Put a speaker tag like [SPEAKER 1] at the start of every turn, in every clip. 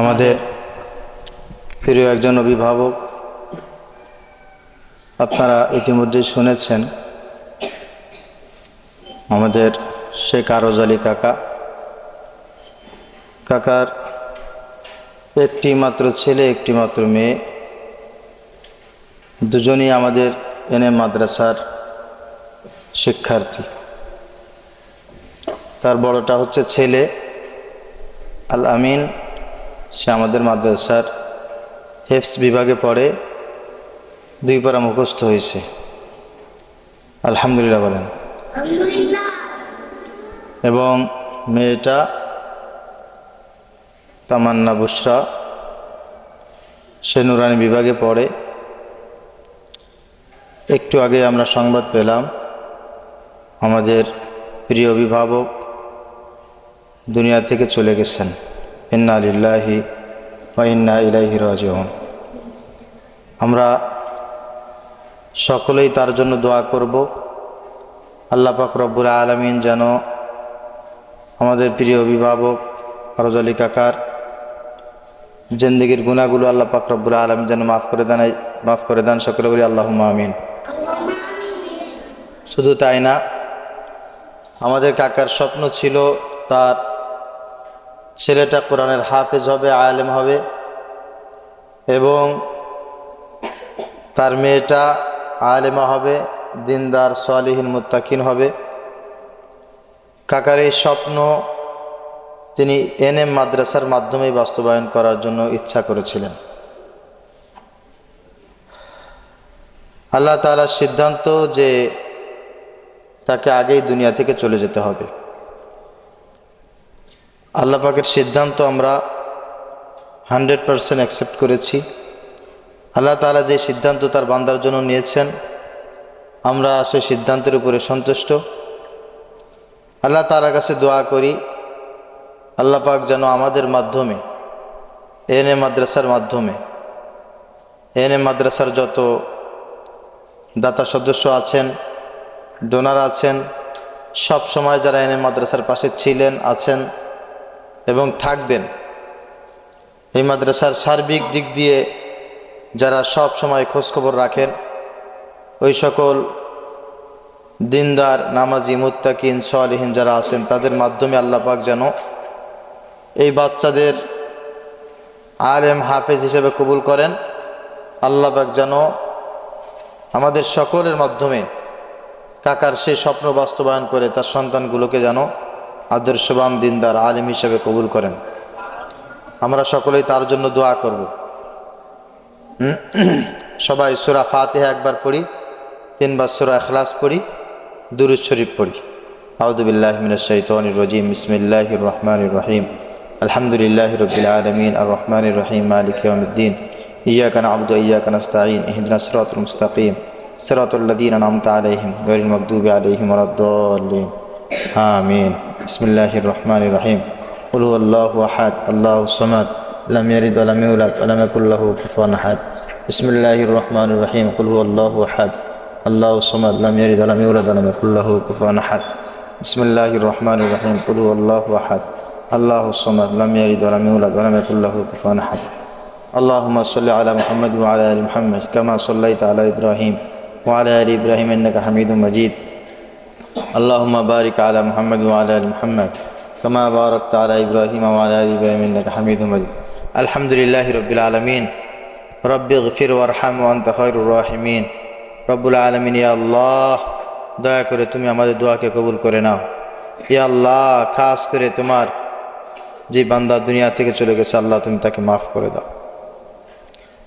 [SPEAKER 1] আমাদের প্রিয় একজন অভিভাবক, আপনারা ইতিমধ্যেই শুনেছেন, আমাদের শেখ আরজ আলী কাকা। কাকার একটি মাত্র ছেলে একটি মাত্র মেয়ে। দুজনই আমাদের এনে মাদ্রাসার শিক্ষার্থী। তার বড়টা হচ্ছে ছেলে, আল আমিন। সে আমাদের মাদ্রাসার হেফস বিভাগে পড়ে দুই পারা মুখস্থ হয়েছে। আলহামদুলিল্লাহ বলেন। এবং মেয়েটা তামান্না বুসরা সে নুরানি বিভাগে পড়ে। একটু আগে আমরা সংবাদ পেলাম আমাদের প্রিয় অভিভাবক দুনিয়া থেকে চলে গেছেন। ইন্না লিল্লাহি ওয়া ইন্না ইলাইহি রাজিউন। আমরা সকলেই তার জন্য দোয়া করব। আল্লাহ পাক রব্বুল আলমিন যেন আমাদের প্রিয় অভিভাবক ফরজ আলী কাকার জিন্দগির গুণাগুলো আল্লাহ পাক রব্বুল আলমিন যেন মাফ করে দেন, মাফ করে দেন। সকলে বলি আল্লাহ আমিন। শুধু তাই না, আমাদের কাকার স্বপ্ন ছিল তার ছেলেটা কোরআনের হাফেজ হবে, আলেম হবে এবং তার মেয়েটা আলেমা হবে, দিনদার সোয়ালিহীন মুত্তাকিন হবে। কাকার এই স্বপ্ন তিনি এন এম মাদ্রাসার মাধ্যমেই বাস্তবায়ন করার জন্য ইচ্ছা করেছিলেন। আল্লাহ তালার সিদ্ধান্ত যে তাকে আগেই দুনিয়া থেকে চলে যেতে হবে। আল্লাহ পাকের সিদ্ধান্ত আমরা হান্ড্রেড পারসেন্ট অ্যাকসেপ্ট করেছি। আল্লাহ তালা যে সিদ্ধান্ত তার বান্দার জন্য নিয়েছেন, আমরা সেই সিদ্ধান্তের উপরে সন্তুষ্ট। আল্লাহ তালার কাছে দোয়া করি, আল্লাহ পাক যেন আমাদের মাধ্যমে এন এ মাদ্রাসার মাধ্যমে এন এ মাদ্রাসার যত দাতা সদস্য আছেন ডোনার আছেন, সব সময় যারা এন মাদ্রাসার পাশে ছিলেন, আছেন এবং থাকবেন। এই মাদ্রাসার সার্বিক দিক দিয়ে যারা সব সময় খোঁজখবর রাখেন, ওই সকল দিনদার, নামাজি, মুত্তাকিন সোয়ালিহীন যারা আছেন, তাদের মাধ্যমে পাক যেন এই বাচ্চাদের আলেম হাফেজ হিসেবে কবুল করেন। পাক যেন আমাদের সকলের মাধ্যমে কাকার সেই স্বপ্ন বাস্তবায়ন করে, তার সন্তানগুলোকে যেন আদর্শবান দিনদার, আলেম হিসেবে কবুল করেন। আমরা সকলেই তার জন্য দোয়া করব। সবাই সুরা ফাতেহা একবার পড়ি, তিনবার সুরা এখলাস পড়ি দুরুজ শরীফ পড়ি। আউদুবিল্লাহ মিনাশাইতানির রজিম, বিসমিল্লাহির রহমানির রহিম। আলহামদুলিল্লাহ রবিল আলমিন আর রহমানির রহিম, মালিক ইয়ামুদ্দিন ইয়াকা নাবুদু ইয়াকা নাস্তাঈন ইহদিনা সিরাতুল মুস্তাকিম। সিরাতুল লাযীনা আন'আমতা আলাইহিম, গায়রিল মাগদুবি আলাইহিম ওয়ালাদ-দাল্লিন। آمين. بسم الله الرحمن الرحيم. قل هو الله أحد الله الصمد لم يلد ولم يولد ولم يكن له كفوا أحد. بسم الله الرحمن الرحيم. قل هو الله أحد الله الصمد لم يلد ولم يولد ولم يكن له كفوا أحد. بسم الله الرحمن الرحيم. قل هو الله أحد الله الصمد لم يلد ولم يولد ولم يكن له كفوا أحد. اللهم صل على محمد وعلى آل محمد كما صليت على إبراهيم وعلى آل إبراهيم إنك حميد مجيد. আল্লাহুম্মা বারিক আলা মুহাম্মদ ওয়া আলা আলি মুহাম্মদ, কামা বারাকতা আলা ইব্রাহিম ওয়া আলা আলি ইব্রাহিম, ইন্নাকা হামিদুম মাজিদ। আলহামদুলিল্লাহি রাব্বিল আলামিন। রব্বি গফির ওয়ারহাম ওয়া আনতা দয়া করে তুমি আমাদের দোয়াকে কবুল করে নাও। ইয়া আল্লাহ, খাস করে তোমার যে বান্দা দুনিয়া থেকে চলে গেছে, আল্লাহ তুমি তাকে মাফ করে দাও।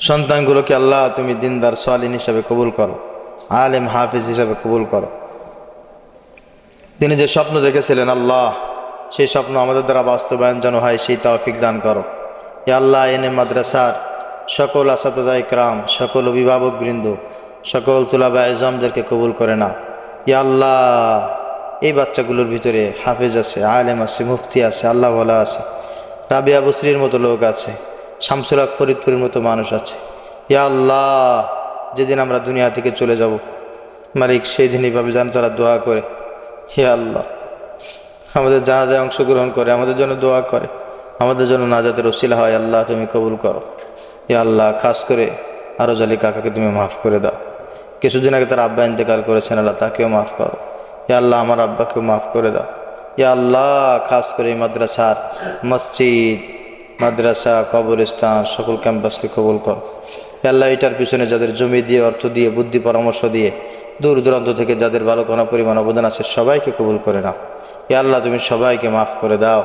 [SPEAKER 1] সন্তানগুলোকে আল্লাহ তুমি দিনদার সালিন হিসাবে কবুল করো, আলেম হাফিজ হিসাবে কবুল করো। তিনি যে স্বপ্ন দেখেছিলেন, আল্লাহ, সেই স্বপ্ন আমাদের দ্বারা বাস্তবায়ন যেন হয়, সেই তাওফিক দান করো। এ আল্লাহ এনে মাদ্রাসার সকল আসাদা ইকরাম, সকল অভিভাবক বৃন্দ, সকল তুলাবা এজমদেরকে কবুল করে না ইয়া আল্লাহ, এই বাচ্চাগুলোর ভিতরে হাফেজ আছে, আলেম আছে, মুফতি আছে, আল্লাহ ওয়ালা আছে, রাবিয়া বসরির মতো লোক আছে, শামসুল ফরিদপুরের মতো মানুষ আছে। ইয়া আল্লাহ, যেদিন আমরা দুনিয়া থেকে চলে যাব, মালিক সেই দিন এইভাবে যেন তারা দোয়া করে। হে আল্লাহ, আমাদের জানাজায় অংশগ্রহণ করে, আমাদের জন্য দোয়া করে, আমাদের জন্য নাজাতের ওসিলা হয়, আল্লাহ তুমি কবুল করো। হে আল্লাহ, খাস করে আরও জালি কাকাকে তুমি মাফ করে দাও। কিছুদিন আগে তার আব্বা ইন্তেকাল করেছেন, আল্লাহ তাকেও মাফ করো। ইয়া আল্লাহ, আমার আব্বাকেও মাফ করে দাও। ইয়া আল্লাহ, খাস করে মাদ্রাসার মসজিদ, মাদ্রাসা, কবরস্থান, সকল ক্যাম্পাসকে কবুল করো। আল্লাহ, এটার পিছনে যাদের জমি দিয়ে, অর্থ দিয়ে, বুদ্ধি, পরামর্শ দিয়ে দূর দূরান্ত থেকে যাদের ভালো কোনো পরিমাণ অবদান আছে সবাইকে কবুল করে নাও ইয়া আল্লাহ তুমি সবাইকে মাফ করে দাও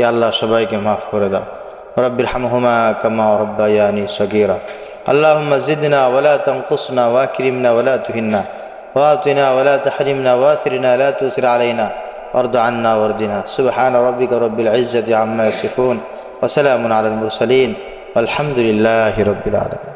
[SPEAKER 1] ইয়া আল্লাহ সবাইকে মাফ করে দাও রব্বির হামহুমা কামা রব্বায়ানি সগীরা اللهم زدنا ولا تنقصنا واكرمنا ولا تهنا واعطنا ولا تحرمنا واثرنا لا تؤثر علينا وارض عنا وارضنا سبحان ربك رب العزة عما يصفون وسلام على المرسلين والحمد لله رب العالمين